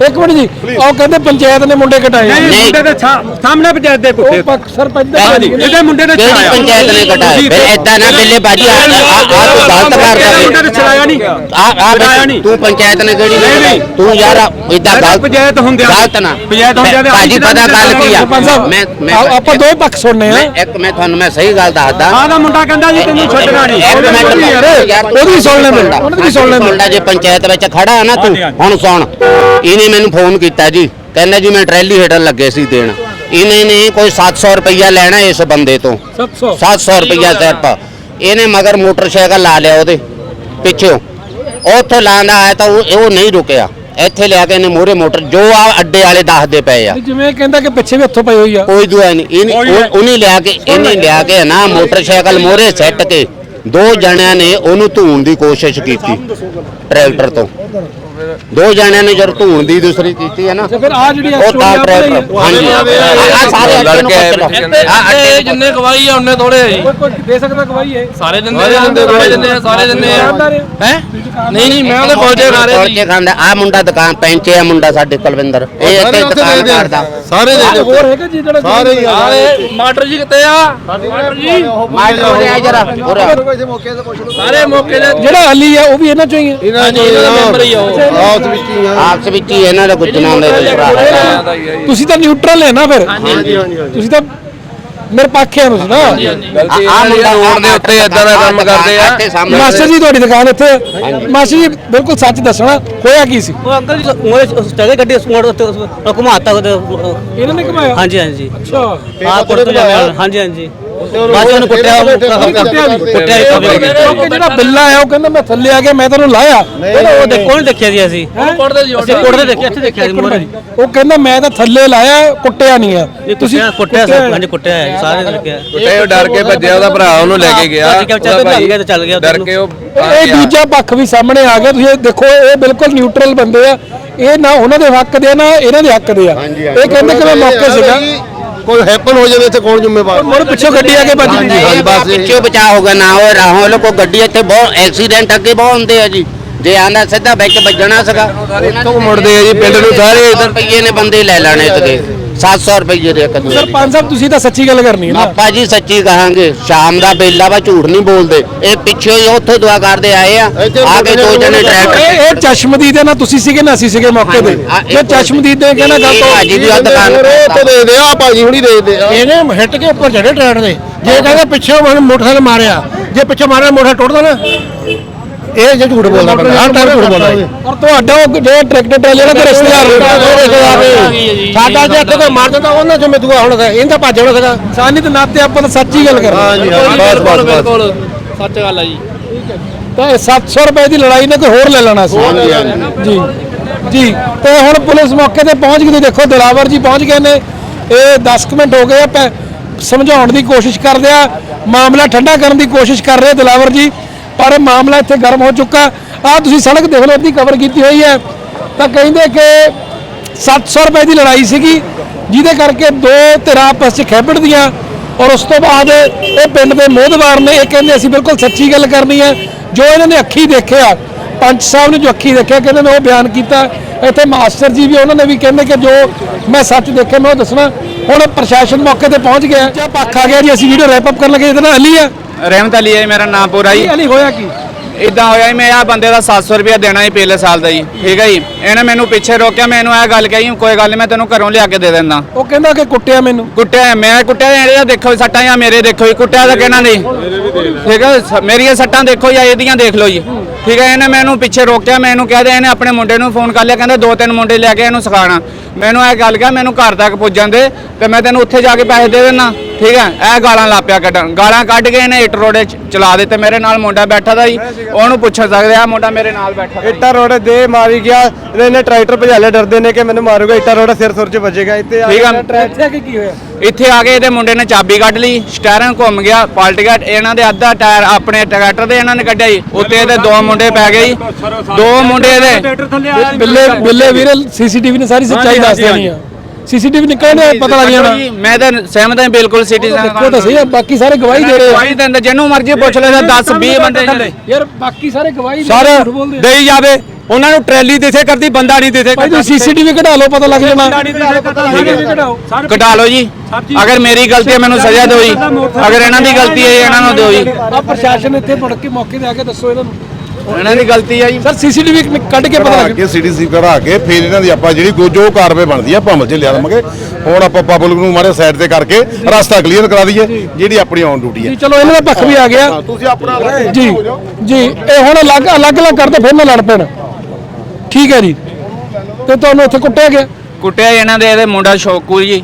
ਇੱਕ ਮਿੰਟ ਜੀ ਉਹ ਕਹਿੰਦੇ ਪੰਚਾਇਤ ਨੇ ਮੁੰਡੇ ਕਟਾਏ ਨਹੀਂ ਮੁੰਡੇ ਦੇ ਸਾਹਮਣੇ ਪੰਚਾਇਤ ਦੇ ਕੁੱਤੇ ਉਹ ਪੱਕ ਸਰਪੰਚ ਦਾ। ਇਹਦੇ ਮੁੰਡੇ ਨੇ ਕਿਹੜੀ ਚਲਾਇਆ ਪੰਚਾਇਤ ਨੇ ਕਟਾਇਆ? ਫਿਰ ਏਦਾਂ ਨਾ ਬਿੱਲੇ ਬਾਜੀ ਆ ਆ ਤੂੰ ਗਲਤ ਇਹਦੇ ਮੁੰਡੇ ਨੇ ਕਰਦਾ ਚਲਾਇਆ ਨਹੀਂ ਆ ਆ। ਤੂੰ ਪੰਚਾਇਤ ਨੇ ਕਿਹੜੀ ਨਹੀਂ, ਨਹੀਂ। ਤੂੰ ਯਾਰ ਇਦਾਂ ਗਲਤ ਪੰਚਾਇਤ ਹੁੰਦਿਆਂ ਗਲਤ ਨਾ। ਪੰਚਾਇਤ ਹੁੰਦਿਆਂ ਦੇ ਭਾਜੀ ਪਤਾ ਗੱਲ ਕੀ ਆ? ਮੈਂ ਆ- ਆਪਾਂ ਦੋ ਪੱਖ ਸੁਣਨੇ ਮੈਂ ਆ ਇੱਕ ਮੈਂ ਤੁਹਾਨੂੰ ਮੈਂ ਸਹੀ ਗੱਲ ਦੱਸਦਾ। ਆਹ ਦਾ ਮੁੰਡਾ ਕਹਿੰਦਾ ਜੀ ਤੈਨੂੰ ਛੱਡਣਾ ਨਹੀਂ ਇੱਕ ਮਿੰਟ ਯਾਰ, ਉਹਦੀ ਵੀ ਸੁਣ ਲੈਂਦੇ, ਉਹਨਾਂ ਦੀ ਵੀ ਸੁਣ ਲੈਂਦੇ। ਮੁੰਡਾ ਜੇ ਪੰਚਾਇਤ ਵਿੱਚ ਖੜਾ ਨਾ ਤੂੰ। ਹੁਣ ਸੁਣ। ਇਹਨੇ ਮੈਨੂੰ ਫੋਨ ਕੀਤਾ ਜੀ। ਕਹਿੰਦਾ ਜੀ ਮੈਂ ਟਰੈਲੀ ਹੇਠਾਂ ਲੱਗੇ ਸੀ ਦੇਣ। ਇਹਨੇ ਨੇ ਕੋਈ 700 ਰੁਪਈਆ ਲੈਣਾ ਇਸ ਬੰਦੇ ਤੋਂ। 700 700 ਰੁਪਈਆ ਸਿਰਫ। ਇਹਨੇ ਮਗਰ ਮੋਟਰਸਾਈਕਲ ਲਾ ਲਿਆ ਉਹਦੇ ਪਿੱਛੇ। ਉੱਥੇ ਲਾਂਦਾ ਆਇਆ ਤਾਂ ਉਹ ਨਹੀਂ ਰੁਕਿਆ। ਇੱਥੇ ਲਿਆ ਕੇ ਇਹਨੇ ਮੋਰੇ ਮੋਟਰ ਜੋ ਆ ਅੱਡੇ ਵਾਲੇ ਦੱਸਦੇ ਪਏ ਆ। ਜਿਵੇਂ ਕਹਿੰਦਾ ਕਿ ਪਿੱਛੇ ਵੀ ਹੱਥੋਂ ਪਈ ਹੋਈ ਆ। ਕੋਈ ਦੁਆ ਨਹੀਂ। ਉਹਨੇ ਲਿਆ ਕੇ ਇਹਨੇ ਲਿਆ ਕੇ ਨਾ ਮੋਟਰਸਾਈਕਲ ਮੋਰੇ ਸੈੱਟ ਕੇ ਦੋ ਜਣਿਆਂ ਨੇ ਉਹਨੂੰ ਧੂਣ ਦੀ ਕੋਸ਼ਿਸ਼ ਕੀਤੀ। ਟਰੈਕਟਰ ਤੋਂ। ਦੋ ਜਣਿਆਂ ਨੇ ਜਦ ਧੂਣ ਦੀ ਦੂਸਰੀ ਕੀਤੀ ਹੈ ਨਾ ਫਿਰ ਆ ਜਿਹੜੀ ਉਹ ਤਾਂ ਆ ਟਰੈਕਟਰ ਹਾਂਜੀ। ਆ ਸਾਰੇ ਅੱਡੇ ਨੂੰ ਲਓ ਆ ਜਿੰਨੇ ਗਵਾਹੀ ਆ ਉਹਨੇ ਥੋੜੇ ਆ ਜੀ। ਕੋਈ ਕੋਈ ਦੇ ਸਕਦਾ ਗਵਾਹੀ ਹੈ? ਸਾਰੇ ਦਿੰਦੇ ਆ ਸਾਰੇ ਦਿੰਦੇ ਆ ਸਾਰੇ ਦਿੰਦੇ ਆ। ਦੁਕਾਨਦਾਰ ਹੈ। ਨਹੀਂ ਨਹੀਂ ਮੈਂ ਉਹਦੇ ਕੋਲਜੇ ਖਾ ਰਿਹਾ ਸੀ। ਖਾਂਦਾ? ਆ ਮੁੰਡਾ ਦੁਕਾਨ ਪੈਂਚੇ ਆ ਮੁੰਡਾ ਸਾਡੇ ਕੁਲਵਿੰਦਰ ਇਹ ਇੱਥੇ ਦੁਕਾਨ ਕਰਦਾ ਸਾਰੇ ਦੇ ਦੇ ਹੋਰ ਹੈਗਾ ਜੀ ਜਿਹੜਾ ਸਾਰੇ ਹੀ ਆ ਸਾਰੇ ਮਾਸਟਰ ਜੀ ਕਿੱਥੇ ਆ? ਮਾਸਟਰ ਜੀ। ਮਾਈਕ ਹੋ ਰਿਹਾ ਜਰਾ ਆ। ਸਾਰੇ ਮੌਕੇ ਦੇ ਜਿਹੜਾ ਅਲੀ ਆ ਉਹ ਵੀ ਇਹਨਾਂ ਚੋਂ ਹੀ ਹੈ ਇਹਨਾਂ ਦਾ ਮੈਂਬਰ ਹੀ ਆ ਉਹ। ਆਪ ਵਿੱਚ ਹੀ ਆ। ਆਪਸ ਵਿੱਚ ਹੀ ਇਹਨਾਂ ਦਾ ਗੁੱਜਣਾ ਦੇ ਭਰਾ ਤੁਸੀਂ ਤਾਂ ਨਿਊਟਰਲ ਹੈ ਨਾ ਫਿਰ? ਹਾਂਜੀ ਹਾਂਜੀ ਤੁਸੀਂ ਤਾਂ ਮੇਰੇ ਪੱਖੇ ਆ ਤੁਸੀਂ ਨਾ। ਆ ਮੁੰਡਾ ਰੋਡ ਦੇ ਉੱਤੇ ਏਦਾਂ ਦਾ ਕੰਮ ਕਰਦੇ ਆ। ਮਾਸਟਰ ਜੀ ਤੁਹਾਡੀ ਦੁਕਾਨ ਹੈ। ਮਾਸਟਰ ਜੀ ਬਿਲਕੁਲ ਸੱਚ ਦੱਸਣਾ ਹੋਇਆ ਕੀ ਸੀ? ਉਹ ਅੰਕਲ ਜੀ ਮੋਰੇ ਸਟੇਜ ਗੱਡੀ ਮੋੜ ਉੱਤੇ ਘੁਮਾਤਾ ਇਹਨਾਂ ਨੇ ਕਮਾਇਆ ਹਾਂਜੀ ਹਾਂਜੀ। ਅੱਛਾ। ਆਹ ਕੋਟ ਤੋਂ ਜਾਵੇ ਹਾਂਜੀ ਹਾਂਜੀ। ਬਾਅਦ ਉਹਨੂੰ ਕੁੱਟਿਆ ਕੁੱਟਿਆ ਕਾਫੀ ਕਿਉਂਕਿ ਜਿਹੜਾ ਬਿੱਲਾ ਆਇਆ ਉਹ ਕਹਿੰਦਾ ਮੈਂ ਥੱਲੇ ਆ ਕੇ ਮੈਂ ਤੈਨੂੰ ਲਾਇਆ। ਉਹ ਦੇਖੋ ਨਹੀਂ ਦੇਖਿਆ ਜੀ ਅਸੀਂ। ਕੋਟਦੇ ਜੀ ਅਸੀਂ ਕੋਟ ਦੇ ਦੇਖਿਆ ਇੱਥੇ ਦੇਖਿਆ ਜੀ ਮੋਰੇ ਉਹ ਕਹਿੰਦਾ ਮੈਂ ਤਾਂ ਥੱਲੇ ਲਾਇਆ ਕੁੱਟਿਆ ਨਹੀਂ ਆ। ਕੁੱਟਿਆ ਕੁੱਟਿਆ ਸਰ ਹਾਂਜੀ ਕੁੱਟਿਆ ਹੈ, ਸਾਰੇ ਨੇ ਲੱਗਿਆ ਕੁੱਟੇ ਉਹ ਡਰ ਕੇ ਭੱਜਿਆ ਉਹਦਾ ਭਰਾ ਉਹਨੂੰ ਲੈ ਕੇ ਗਿਆ ਭੱਜ ਕੇ ਚੱਲ ਚੱਲ ਗਿਆ ਤੇ ਚੱਲ ਗਿਆ ਡਰ ਕੇ ਉਹ ਇਹ ਦੂਜਾ ਪੱਖ ਵੀ ਸਾਹਮਣੇ ਆ ਗਿਆ ਤੁਸੀਂ ਦੇਖੋ ਇਹ ਬਿਲਕੁਲ ਨਿਊਟਰਲ ਬੰਦੇ ਆ। ਇਹ ਨਾ ਉਹਨਾਂ ਦੇ ਹੱਕ ਦੇ ਆ, ਨਾ ਇਹਨਾਂ ਦੇ ਹੱਕ ਦੇ ਆ। ਇਹ ਕਹਿੰਦੇ ਕਿ ਮੈਂ ਮੌਕੇ ਸੀਗਾ। ਕੋਈ ਹੈਪਨ ਹੋ ਜਾਵੇ ਇੱਥੇ ਕੌਣ ਜ਼ਿੰਮੇਵਾਰ? ਮੋਰ ਪਿੱਛੋਂ ਗੱਡੀ ਆ ਕੇ ਵੱਜ ਗਈ। ਹਾਂਜੀ ਬਸ। ਪਿੱਛੇ ਬਚਾ ਹੋ ਗਿਆ ਨਾ ਉਹ ਰਾਹੋਂ ਲੋਕ ਕੋਈ ਗੱਡੀ ਇੱਥੇ ਬਹੁਤ ਐਕਸੀਡੈਂਟ ਅੱਗੇ ਬਹੁਤ ਹੁੰਦੇ ਆ ਜੀ। ਜੇ ਆਂਦਾ ਸਿੱਧਾ ਵਿੱਚ ਵੱਜਣਾ ਸੀਗਾ। ਇੱਥੋਂ ਮੁੜਦੇ ਆ ਜੀ ਪਿੰਡ ਨੂੰ ਸਾਰੇ ਇਧਰ। ਰੁਪਈਏ ਨੇ ਬੰਦੇ ਲੈ ਲੈਣੇ ਸੀਗੇ 700 ਰੁਪਏ ਦੇ ਇੱਕ ਦੂਜੇ ਸਰਪੰਚ ਸਾਹਿਬ ਤੁਸੀਂ ਤਾਂ ਸੱਚੀ ਗੱਲ ਕਰਨੀ ਹੈ ਨਾ। ਆਪਾਂ ਜੀ ਸੱਚੀ ਕਹਾਂਗੇ ਸ਼ਾਮ ਦਾ ਬੇਲਾ ਵਾ ਝੂਠ ਨਹੀਂ ਬੋਲਦੇ। ਇਹ ਪਿੱਛੇ ਹੀ ਉੱਥੇ ਦੁਆ ਕਰਦੇ ਆਏ ਆ। ਆ ਕੇ ਦੋ ਜਣੇ ਟਰੈਕਟਰ ਇਹ ਇਹ ਚਸ਼ਮਦੀਦ ਹੈ ਨਾ ਤੁਸੀਂ ਸੀਗੇ ਨਾ ਅਸੀਂ ਸੀਗੇ ਮੌਕੇ ਤੇ। ਹਾਂ, ਜੇ ਇਹ- ਚਸ਼ਮਦੀਦ ਨੇ ਗੱਲ ਇਹ ਤੋਂ ਭਾਜੀ ਦੀ ਉਹ ਦੁਕਾਨ ਤੋਂ ਦੇ ਦੇ ਆ ਭਾਜੀ ਹੁਣੀ ਦੇ ਦੇ ਇਹਨੇ ਹਿੱਟ ਕੇ ਉੱਪਰ ਚੜੇ ਟਰੈਕਟਰ ਦੇ ਜੇ ਕਹਿੰਦਾ ਪਿੱਛੇ ਮੈਨੂੰ ਮੋਟਰਸਾਈਕਲ ਮਾਰਿਆ। ਜੇ ਪਿੱਛੇ ਮਾਰਿਆ ਮੋਟਰ ਟੁੱਟਦਾ ਨਾ। ਇਹ ਜੇ ਝੂਠ ਬੋਲਦਾ ਬੰਦਾ। ਹਰ ਟਾਈਮ ਝੂਠ ਬੋਲਦਾ ਇਹ। ਔਰ ਤੁਹਾਡਾ ਉਹ ਜਿਹੜਾ ਟਰੈਕਟਰ ਟਰਾਲੀ ਵਾਲਾ ਕੋਈ ਰਿਸ਼ਤੇਦਾਰ ਸਾਡਾ ਜੇ ਇੱਥੇ ਕੋਈ ਮਾਰ ਦਿੰਦਾ ਉਹਨਾਂ ਚੋਂ ਮਿੱਤੂਆ ਹੁਣ ਇਹਦਾ ਭੱਜ ਹੋਣਾ ਸੀਗਾ। ਸਾਨੀ ਤੇ ਨਾਤੇ ਆਪਾਂ ਤਾਂ ਸੱਚੀ ਗੱਲ ਹਾਂਜੀ ਹਾਂ ਬਸ ਬਸ ਬਸ। ਬਿਲਕੁਲ। ਸੱਚ ਗੱਲ ਆ ਜੀ। ਤਾਂ ਇਹ 700 ਰੁਪਏ ਦੀ ਲੜਾਈ ਨੇ ਕੋਈ ਹੋਰ ਲੈ ਲੈਣਾ ਸੀ। ਹਾਂਜੀ, ਹਾਂਜੀ। ਜੀ ਜੀ। ਤੇ ਹੁਣ ਪੁਲਿਸ ਮੌਕੇ ਤੇ ਪਹੁੰਚ ਗਈ। ਤੁਸੀਂ ਦੇਖੋ ਦਿਲਾਵਰ ਜੀ ਪਹੁੰਚ ਗਏ ਨੇ। ਇਹ 10 ਕੁ ਮਿੰਟ ਹੋ ਗਏ। ਆ ਪੈ- ਸਮਝਾਉਣ ਦੀ ਕੋਸ਼ਿਸ਼ ਕਰਦੇ ਆ ਮਾਮਲਾ ਠੰਡਾ ਕਰਨ ਦੀ ਕੋਸ਼ਿਸ਼ ਕਰ ਰਹੇ ਦਿਲਾਵਰ ਜੀ। ਪਰ ਮਾਮਲਾ ਇੱਥੇ ਗਰਮ ਹੋ ਚੁੱਕਾ। ਆ ਤੁਸੀਂ ਸੜਕ ਦੇਖ ਲਓ ਅੱਧੀ ਕਵਰ ਕੀਤੀ ਹੋਈ ਹੈ। ਤਾਂ ਕਹਿੰਦੇ ਕਿ 700 ਰੁਪਏ ਦੀ ਲੜਾਈ ਸੀਗੀ ਜਿਹਦੇ ਕਰਕੇ ਦੋ ਧਿਰਾਂ ਆਪਸ 'ਚ ਖੇਪੜਦੀਆਂ ਔਰ ਉਸ ਤੋਂ ਬਾਅਦ ਇਹ ਪਿੰਡ ਦੇ ਮੋਹਦਵਾਰ ਨੇ ਇਹ ਕਹਿੰਦੇ ਅਸੀਂ ਬਿਲਕੁਲ ਸੱਚੀ ਗੱਲ ਕਰਨੀ ਹੈ। ਜੋ ਇਹਨਾਂ ਨੇ ਅੱਖੀ ਦੇਖਿਆ ਪੰਚ ਸਾਹਿਬ ਨੇ ਜੋ ਅੱਖੀ ਦੇਖਿਆ ਕਹਿੰਦੇ ਮੈਂ ਉਹ ਬਿਆਨ ਕੀਤਾ। ਇੱਥੇ ਮਾਸਟਰ ਜੀ ਵੀ ਉਹਨਾਂ ਨੇ ਵੀ ਕਹਿੰਦੇ ਕਿ ਜੋ ਮੈਂ ਸੱਚ ਦੇਖਿਆ ਮੈਂ ਉਹ ਦੱਸਣਾ। ਹੁਣ ਪ੍ਰਸ਼ਾਸਨ ਮੌਕੇ ਤੇ ਪਹੁੰਚ ਗਿਆ। ਜਾਂ ਪੱਖ ਆ ਗਿਆ ਜੀ ਅਸੀਂ ਵੀਡੀਓ ਰੈਪ ਅਪ ਕਰਨ ਲੱਗੇ ਇਹਦਾ ਨਾਂ ਅਲੀ ਆ ਰਹਿਮਤ ਅਲੀ ਹੈ ਮੇਰਾ ਨਾਮ ਪੂਰਾ ਜੀ। ਅਲੀ ਹੋਇਆ ਕੀ? ਇਦਾਂ ਹੋਇਆ ਜੀ ਮੈਂ ਆ ਬੰਦੇ ਦਾ 700 ਰੁਪਇਆ ਦੇਣਾ ਸੀ ਪਿਛਲੇ ਸਾਲ ਦਾ ਜੀ ਠੀਕ ਹੈ ਜੀ। ਇਹਨੇ ਮੈਨੂੰ ਪਿੱਛੇ ਰੋਕਿਆ ਮੈਨੂੰ ਇਹ ਗੱਲ ਕਹੀ ਕੋਈ ਗੱਲ ਨਹੀਂ ਮੈਂ ਤੈਨੂੰ ਘਰੋਂ ਲਿਆ ਕੇ ਦੇ ਦਿੰਦਾ। ਉਹ ਕਹਿੰਦਾ ਕਿ ਕੁੱਟਿਆ ਮੈਨੂੰ। ਕੁੱਟਿਆ ਮੈਂ ਕੁੱਟਿਆ ਇਹਦਾ ਦੇਖੋ ਸੱਟਾਂ ਜਾਂ ਮੇਰੇ ਦੇਖੋ ਜੀ ਕੁੱਟਿਆ ਤਾਂ ਕਹਿਣਾ ਨਹੀਂ ਠੀਕ ਹੈ ਮੇਰੀਆਂ ਸੱਟਾਂ ਦੇਖੋ ਜਾਂ ਇਹਦੀਆਂ ਦੇਖ ਲਓ ਜੀ। ਠੀਕ ਹੈ ਇਹਨੇ ਮੈਨੂੰ ਪਿੱਛੇ ਰੋਕਿਆ ਮੈਨੂੰ ਕਹਿ ਦੇ ਇਹਨੇ ਆਪਣੇ ਮੁੰਡੇ ਨੂੰ ਫੋਨ ਕਰ ਲਿਆ ਕਹਿੰਦਾ ਦੋ ਤਿੰਨ ਮੁੰਡੇ ਲੈ ਕੇ ਇਹਨੂੰ ਸਿਖਾਣਾ। ਮੈਨੂੰ ਇਹ ਗੱਲ ਕਿਹਾ ਮੈਨੂੰ ਘਰ ਤੱਕ ਪੁੱਜਣ ਦੇ ਤੇ ਮੈਂ ਤੈਨੂੰ ਉੱਥੇ ਜਾ ਕੇ ਪੈਸੇ ਦੇ ਦੇਣਾ ਠੀਕ ਹੈ ਇਹ ਗਾਲਾਂ ਲਾਪਿਆ ਕੱਢਣ। ਗਾਲਾਂ ਕੱਢ ਕੇ ਇਹਨੇ ਇੱਟ ਰੋੜੇ ਚ ਚਲਾ ਦਿੱਤੇ ਮੇਰੇ ਨਾਲ ਮੁੰਡਾ ਬੈਠਾ ਦਾ ਜੀ ਉਹਨੂੰ ਪੁੱਛ ਸਕਦੇ ਆ ਮੁੰਡਾ ਮੇਰੇ ਨਾਲ ਬੈਠਾ। ਇੱਟਾ ਰੋਡ ਦੇ ਮਾਰੀ ਗਿਆ ਇਹਨੇ ਟਰੈਕਟਰ ਭਜਾਲੇ ਡਰਦੇ ਨੇ ਕਿ ਮੈਨੂੰ ਮਾਰੂਗਾ ਇੱਟਾ ਰੋਡ ਸਿਰ ਸੁਰ ਚ ਵੱਜੇਗਾ ਇੱਥੇ ਠੀਕ ਆ ਕਿ ਕੀ ਹੋਇਆ? ਇੱਥੇ ਆ ਕੇ ਇਹਦੇ ਮੁੰਡੇ ਨੇ ਚਾਬੀ ਕੱਢ ਲਈ ਸਟੀਅਰਿੰਗ ਘੁੰਮ ਗਿਆ ਪਲਟ ਗਿਆ ਇਹਨਾਂ ਦੇ ਅੱਧਾ ਟਾਇਰ ਆਪਣੇ ਟਰੈਕਟਰ ਦੇ ਇਹਨਾਂ ਨੇ ਕੱਢਿਆ ਜੀ ਉੱਤੇ ਇਹਦੇ ਦੋ ਮੁੰਡੇ ਪੈ ਗਏ ਜੀ ਦੋ ਮੁੰਡੇ ਇਹਦੇ ਬਿੱਲੇ ਬਿੱਲੇ ਵੀਰੇ ਸੀਸੀਟੀਵੀ ਨੇ ਸਾਰੀ ਸੱਚਾਈ ਦੱਸ ਦੇਣੀ ਆ। ਸੀਸੀਟੀਵੀ ਨਿਕਲਣੇ ਪਤਾ ਲੱਗ ਜਾਣਾ ਮੈਂ ਤਾਂ ਸਹਿਮਤ ਹਾਂ ਬਿਲਕੁਲ ਸਿਟੀਜ਼ਨ ਦੇਖੋ ਤਾਂ ਸਹੀ ਆ ਬਾਕੀ ਸਾਰੇ ਗਵਾਹੀ ਦੇ ਰਹੇ ਗਵਾਹੀ ਦਿੰਦੇ ਜਿਹਨੂੰ ਮਰਜ਼ੀ ਪੁੱਛ ਲੈ 10 20 ਬੰਦੇ ਯਾਰ ਬਾਕੀ ਸਾਰੇ ਗਵਾਹੀ ਦੇ ਸਰ। ਦੇਈ ਜਾਵੇ। ਉਹਨਾਂ ਨੂੰ ਟਰੈਲੀ ਦਿਸੇ ਕਰਦੀ ਬੰਦਾ ਨਹੀਂ ਦਿਸੇ ਭਾਈ ਤੁਸੀਂ ਸੀਸੀਟੀਵੀ ਕਢਾ ਲਓ ਪਤਾ ਲੱਗ ਜਾਣਾ। ਕਢਾ ਲਓ ਜੀ। ਅਗਰ ਮੇਰੀ ਗਲਤੀ ਹੈ ਮੈਨੂੰ ਸਜ਼ਾ ਦਿਓ ਜੀ। ਅਗਰ ਇਹਨਾਂ ਦੀ ਗਲਤੀ ਹੈ ਇਹਨਾਂ ਨੂੰ ਦਿਓ ਜੀ। ਆ ਪ੍ਰਸ਼ਾਸਨ ਇੱਥੇ ਮੁੜ ਕੇ ਮੌਕੇ ਤੇ ਆ ਕੇ ਦੱਸੋ ਇਹਨਾਂ ਨੂੰ। ਇਹਨਾਂ ਦੀ ਗਲਤੀ ਹੈ ਜੀ। ਸਰ ਸੀਸੀਟੀਵੀ ਕੱਢ ਕੇ ਪਤਾ ਕਢਾ ਲੱਗ ਕੇ ਸੀਡੀਸੀ ਕਢਾ ਕੇ ਫਿਰ ਇਹਨਾਂ ਦੀ ਆਪਾਂ ਜਿਹੜੀ ਕੋ- ਜੋ ਕਾਰਵਾਈ ਬਣਦੀ ਆ ਆਪਾਂ ਅਮਲ 'ਚ ਲਿਆ ਦਵਾਂਗੇ। ਹੁਣ ਆਪਾਂ ਪਬਲਿਕ ਨੂੰ ਮਾਰੇ ਸਾਈਡ ਤੇ ਕਰਕੇ ਰਸਤਾ ਕਲੀਅਰ ਕਰਾ ਦਈਏ ਜਿਹੜੀ ਆਪਣੀ ਔਨ ਡਿਊਟੀ ਹੈ। ਜੀ ਚਲੋ ਇਹਨਾਂ ਦਾ ਪੱਖ ਵੀ ਆ ਗਿਆ। ਤੁਸੀਂ ਆਪਣਾ ਜੀ ਜੀ। ਇਹ ਹੁਣ ਅਲੱਗ ਅਲੱਗ ਅਲੱਗ ਕਰਦੇ ਫਿਰ ਨਾ ਲੜ ਪੈਣ। ਠੀਕ ਹੈ ਜੀ। ਤੇ ਤੁਹਾਨੂੰ ਇੱਥੇ ਕੁੱਟਿਆ ਗਿਆ? ਕੁੱਟਿਆ ਇਹਨਾਂ ਦੇ ਇਹਦੇ ਮੁੰਡਾ ਸ਼ੋਕੂ ਜੀ।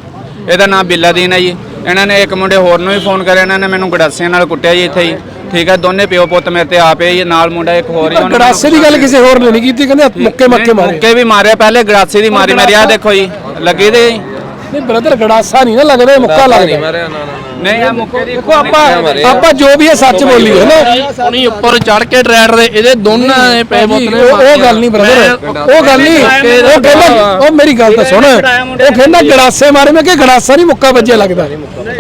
ਇਹਦਾ ਨਾਮ ਬਿੱਲਾਦੀਨ ਹੈ ਜੀ। ਇਹਨਾਂ ਨੇ ਇੱਕ ਮੁੰਡੇ ਹੋਰ ਨੂੰ ਵੀ ਫੋਨ ਕਰਿਆ ਇਹਨਾਂ ਨੇ ਮੈਨੂੰ ਗੜਾਸਿਆਂ ਨਾਲ ਕੁੱਟਿਆ ਜੀ ਇੱਥੇ ਹੀ। ਠੀਕ ਹੈ ਦੋਨੇ ਪਿਓ ਪੁੱਤ ਮੇਰੇ ਤੇ ਆਪੇ ਜੀ ਨਾਲ ਮੁੰਡਾ ਇੱਕ ਹੋਰ ਹੀ ਉਹਨਾਂ ਨੇ ਗੜਾਸੇ ਦੀ ਗੱਲ ਕਿਸੇ ਹੋਰ ਨੇ ਨਹੀਂ ਕੀਤੀ ਕਹਿੰਦੇ ਮੁੱਕੇ ਮੱਕੇ ਮਾਰੇ। ਮੁੱਕੇ ਵੀ ਮਾਰਿਆ ਪਹਿਲੇ ਗੜਾਸੀ ਦੀ ਮਾਰੀ ਮੇਰੀ ਆ ਦੇਖੋ ਜੀ ਲੱਗੀ ਦੇ। ਨਹੀਂ ਬ੍ਰਦਰ ਗੜਾਸਾ ਨਹੀਂ ਨਾ ਲੱਗਦਾ ਇਹ ਮੁੱਕਾ ਲੱਗਦਾ। ਨਹੀਂ ਆ ਮੁੱਕੇ ਦੀ ਦੇਖੋ ਆਪਾਂ ਆਪਾਂ ਜੋ ਵੀ ਹੈ ਸੱਚ ਨਾ। ਉਹਨੀ ਉੱਪਰ ਚੜ ਕੇ ਟਰੈਕਟਰ ਦੇ ਇਹਦੇ ਦੋਨਾਂ ਨੇ ਪੈ ਉਹ ਉਹ ਗੱਲ ਨਹੀਂ ਬ੍ਰਦਰ ਉਹ ਗੱਲ ਨਹੀਂ। ਉਹ ਕਹਿੰਦਾ ਉਹ ਮੇਰੀ ਗੱਲ ਤਾਂ ਸੁਣ। ਉਹ ਕਹਿੰਦਾ ਗੜਾਸੇ ਮਾਰੇ। ਮੈਂ ਕਿ ਗੜਾਸਾ ਨਹੀਂ ਮੁੱਕਾ ਵੱਜਿਆ ਲੱਗਦਾ।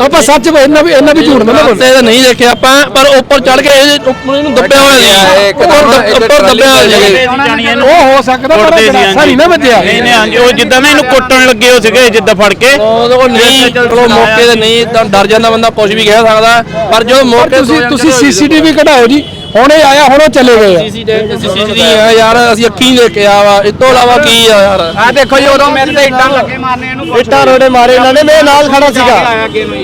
ਆਪਾਂ ਸੱਚ ਇਹਨਾਂ ਵੀ ਇਹਨਾਂ ਵੀ ਝੂਠ ਨਾ ਬੋਲ। ਤੇ ਨਹੀਂ ਦੇਖਿਆ ਆਪਾਂ ਪਰ ਉੱਪਰ ਚੜ ਕੇ ਇਹਨੂੰ ਦੱਬਿਆ ਹੋਇਆ ਸੀ ਉੱਪਰ ਦੱਬਿਆ ਹੋਇਆ ਸੀ ਉਹ ਹੋ ਸਕਦਾ ਪਰ ਨਹੀਂ ਨਾ ਵੱਜਿਆ। ਨਹੀਂ ਨਹੀਂ ਹਾਂਜੀ ਉਹ ਜਿੱਦਾਂ ਨਾ ਇਹਨੂੰ ਕੁੱਟਣ ਲੱਗੇ ਹੋ ਸੀਗੇ ਜਿੱਦਾਂ ਫੜ ਕੇ। ਉਹ ਨਹੀਂ ਚਲੋ ਮੌਕੇ ਤੇ ਨਹੀਂ ਤਾਂ ਡਰ ਜਾਂਦਾ ਬੰਦਾ ਕੁਝ ਵੀ ਕਹਿ ਸਕਦਾ। ਪਰ ਜਦੋਂ ਮੌਕੇ ਤੁਸੀਂ ਤੁਸੀਂ ਸੀਸੀਟੀਵੀ ਕਢਾਓ ਜੀ। ਹੁਣ ਇਹ ਆਇਆ ਹੁਣ ਉਹ ਚਲੇ ਗਏ ਆ। ਸੀਸੀਟੀਵੀ ਆ। ਯਾਰ ਅਸੀਂ ਅੱਖੀਂ ਦੇਖਿਆ ਵਾ। ਇਸ ਤੋਂ ਇਲਾਵਾ ਕੀ ਆ ਯਾਰ? ਆ ਦੇਖੋ ਜੀ ਉਦੋਂ ਮੇਰੇ ਤੇ ਇੱਟਾਂ ਲੱਗੇ ਮਾਰਨੇ ਇਹਨੂੰ ਇੱਟਾ ਰੋੜੇ ਮਾਰੇ ਇਹਨਾਂ ਨੇ। ਮੇਰੇ ਨਾਲ ਖੜਾ ਸੀਗਾ।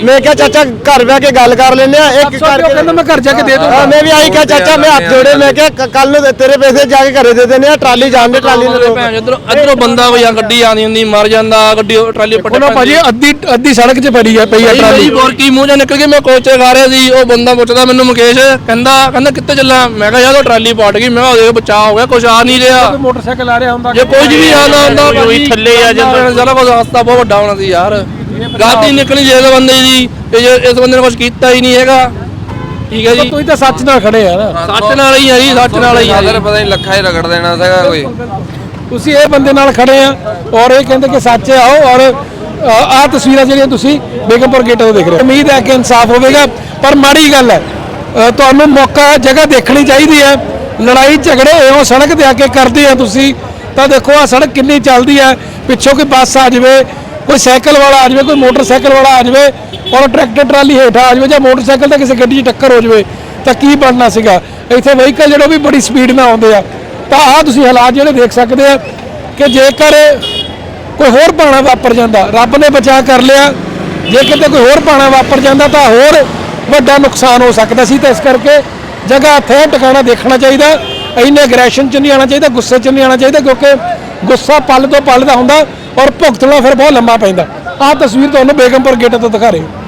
ਮੈਂ ਕਿਹਾ ਚਾਚਾ ਘਰ ਬਹਿ ਕੇ ਗੱਲ ਕਰ ਲੈਂਦੇ ਆ। ਇੱਕ ਕਰਕੇ ਕਹਿੰਦਾ ਮੈਂ ਘਰ ਜਾ ਕੇ ਦੇ ਦੂੰਗਾ ਹਾਂ, ਮੈਂ ਵੀ ਆਈ ਕਿਹਾ ਚਾਚਾ ਮੈਂ ਹੱਥ ਜੋੜੇ ਮੈਂ ਕਿਹਾ ਕੱਲ ਨੂੰ ਤੇਰੇ ਪੈਸੇ ਜਾ ਕੇ ਘਰੇ ਦੇ ਦੇਣੇ ਆ ਟਰਾਲੀ ਜਾਣ ਦੇ ਟਰਾਲੀ ਨੂੰ ਰੋਕ। ਭੈਣ ਇਧਰੋਂ ਇਧਰੋਂ ਬੰਦਾ ਆ ਗੱਡੀ ਆਉਂਦੀ ਹੁੰਦੀ ਮਰ ਜਾਂਦਾ ਗੱਡੀ ਉਹ ਟਰਾਲੀ ਪੱਟੇ ਉਹਨਾਂ ਭਾਜੀ ਅੱਧੀ ਅੱਧੀ ਸੜਕ 'ਚ ਫੜੀ ਆ ਪਈ ਆ ਟਰਾਲੀ। ਬੋਰਕੀ ਮੂੰਹ ਚੋਂ ਨਿਕਲ ਕੇ ਮੈਂ ਕੋਚੇ ਖਾ ਰਿਹਾ ਸੀ ਉਹ ਬੰਦਾ ਪੁੱਛਦਾ ਮੈਨੂੰ ਮੁਕੇਸ਼ ਕਹਿੰਦਾ ਕਹਿੰਦਾ ਕਿੱਥੇ ਚੱਲਾਂ ਮੈਂ ਕਿਹਾ ਯਾਰ ਉਹ ਟਰਾਲੀ ਪਟ ਗਈ ਮੈਂ ਕਿਹਾ ਉਹਦੇ ਬਚਾਅ ਹੋ ਗਿਆ ਕੁਝ ਆ ਨਹੀਂ ਰਿਹਾ। ਮੋਟਰਸਾਈਕਲ ਆ ਰਿਹਾ ਹੁੰਦਾ ਜੇ ਕੁਝ ਵੀ ਆਉਂਦਾ ਹੁੰਦਾ ਕੋਈ ਥੱਲੇ ਆ ਜਾਂਦਾ। ਸਾਰਾ ਕੁਝ ਹਸਤਾ ਬਹੁਤ ਵੱਡਾ ਹੋਣਾ ਸੀ ਯਾਰ। ਗਲਤੀ ਨਿਕਲੀ ਜੇ ਬੰਦੇ ਦੀ ਤੇ ਜੇ ਇਸ ਬੰਦੇ ਨੇ ਕੁਝ ਕੀਤਾ ਹੀ ਨਹੀਂ ਹੈਗਾ। ਠੀਕ ਹੈ ਜੀ। ਤੁਸੀਂ ਤਾਂ ਸੱਚ ਨਾਲ ਖੜੇ ਆ ਨਾ। ਸੱਚ ਨਾਲ ਹੀ ਆ ਜੀ ਸੱਚ ਨਾਲ ਹੀ ਆ ਜੀ। ਪਤਾ ਨਹੀਂ ਲੱਖਾਂ ਹੀ ਰਗੜ ਦੇਣਾ ਸੀਗਾ ਕੋਈ। ਤੁਸੀਂ ਇਹ ਬੰਦੇ ਨਾਲ ਖੜੇ ਆ ਔਰ ਇਹ ਕਹਿੰਦੇ ਕਿ ਸੱਚ ਆਓ ਔਰ ਆਹ ਤਸਵੀਰਾਂ ਜਿਹੜੀਆਂ ਤੁਸੀਂ ਬੇਗਮਪੁਰ ਗੇਟ ਤੋਂ ਦੇਖ ਰਹੇ ਹੋ। ਉਮੀਦ ਹੈ ਕਿ ਇਨਸਾਫ ਹੋਵੇਗਾ ਪਰ ਮਾੜੀ ਗੱਲ ਹੈ ਤੁਹਾਨੂੰ ਮੌਕਾ ਜਗ੍ਹਾ ਦੇਖਣੀ ਚਾਹੀਦੀ ਹੈ। ਲੜਾਈ ਝਗੜੇ ਇਹੋ ਸੜਕ ਤੇ ਆ ਕੇ ਕਰਦੇ ਆ ਤੁਸੀਂ। ਤਾਂ ਦੇਖੋ ਆ ਸੜਕ ਕਿੰਨੀ ਚੱਲਦੀ ਹੈ। ਪਿੱਛੋਂ ਕੋਈ ਬੱਸ ਆ ਜਾਵੇ, ਕੋਈ ਸਾਈਕਲ ਵਾਲਾ ਆ ਜਾਵੇ, ਕੋਈ ਮੋਟਰਸਾਈਕਲ ਵਾਲਾ ਆ ਜਾਵੇ ਔਰ ਟਰੈਕਟਰ ਟਰਾਲੀ ਹੇਠਾਂ ਆ ਜਾਵੇ ਜਾਂ ਮੋਟਰਸਾਈਕਲ ਤੇ ਕਿਸੇ ਗੱਡੀ 'ਚ ਟੱਕਰ ਹੋ ਜਾਵੇ, ਤਾਂ ਕੀ ਬਣਨਾ ਸੀਗਾ? ਇੱਥੇ ਵਹੀਕਲ ਜਿਹੜੇ ਉਹ ਵੀ ਬੜੀ ਸਪੀਡ ਨਾਲ ਆਉਂਦੇ ਆ। ਤਾਂ ਆਹ ਤੁਸੀਂ ਹਾਲਾਤ ਜਿਹੜੇ ਦੇਖ ਸਕਦੇ ਆ ਕਿ ਜੇਕਰ ਕੋਈ ਹੋਰ ਪਾਣਾ ਵਾਪਰ ਜਾਂਦਾ, ਰੱਬ ਨੇ ਬਚਾ ਕਰ ਲਿਆ। ਜੇ ਕਿਤੇ ਕੋਈ ਹੋਰ ਪਾਣਾ ਵਾਪਰ ਜਾਂਦਾ ਤਾਂ ਹੋਰ ਵੱਡਾ ਨੁਕਸਾਨ ਹੋ ਸਕਦਾ ਸੀ ਤਾਂ ਇਸ ਕਰਕੇ ਜਗ੍ਹਾ ਇੱਥੇ ਟਿਕਾਣਾ ਦੇਖਣਾ ਚਾਹੀਦਾ, ਇੰਨੇ ਐਗਰੈਸ਼ਨ 'ਚ ਨਹੀਂ ਆਉਣਾ ਚਾਹੀਦਾ, ਗੁੱਸੇ 'ਚ ਨਹੀਂ ਆਉਣਾ ਚਾਹੀਦਾ ਕਿਉਂਕਿ ਗੁੱਸਾ ਪਲ ਤੋਂ ਪਲ ਦਾ ਹੁੰਦਾ ਔਰ ਭੁਗਤਣਾ ਫਿਰ ਬਹੁਤ ਲੰਮਾ ਪੈਂਦਾ। ਆਹ ਤਸਵੀਰ ਤੁਹਾਨੂੰ ਬੇਗਮਪੁਰ ਗੇਟ ਤੋਂ ਦਿਖਾ ਰਹੇ। ਹੋ